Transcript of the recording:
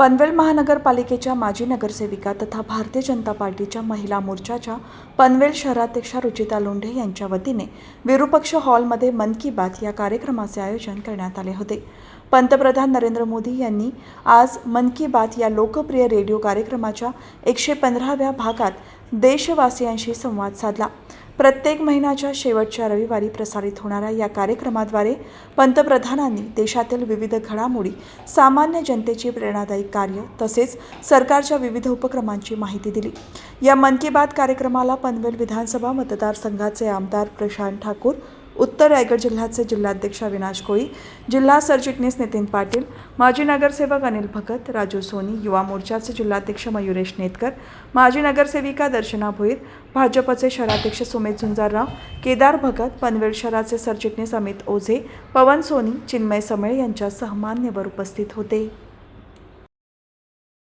पनवेल महानगरपालिकेच्या माजी नगरसेविका तथा भारतीय जनता पार्टीच्या महिला मोर्चाच्या पनवेल शहराध्यक्षा रुचिता लोंढे यांच्या वतीने विरुपक्ष हॉलमध्ये मन की बात या कार्यक्रमाचे आयोजन करण्यात आले होते. पंतप्रधान नरेंद्र मोदी यांनी आज मन की बात या लोकप्रिय रेडिओ कार्यक्रमाच्या एकशे पंधराव्या भागात देशवासियांशी संवाद साधला. प्रत्येक महिन्याच्या शेवटच्या रविवारी प्रसारित होणाऱ्या या कार्यक्रमाद्वारे पंतप्रधानांनी देशातील विविध घडामोडी सामान्य जनतेची प्रेरणादायी कार्य तसेच सरकारच्या विविध उपक्रमांची माहिती दिली. या मन की बात कार्यक्रमाला पनवेल विधानसभा मतदारसंघाचे आमदार प्रशांत ठाकूर उत्तर रायगड जिल्ह्याचे जिल्हाध्यक्ष अविनाश कोळी जिल्हा सरचिटणीस नितीन पाटील माजी नगरसेवक अनिल भगत राजू सोनी युवा मोर्चाचे जिल्हाध्यक्ष मयुरेश नेतकर माजी नगरसेविका दर्शना भोईर भाजपचे शहराध्यक्ष सुमित झुंजारराव केदार भगत पनवेल शहराचे सरचिटणीस अमित ओझे पवन सोनी चिन्मय समळे यांच्यासह मान्यवर उपस्थित होते.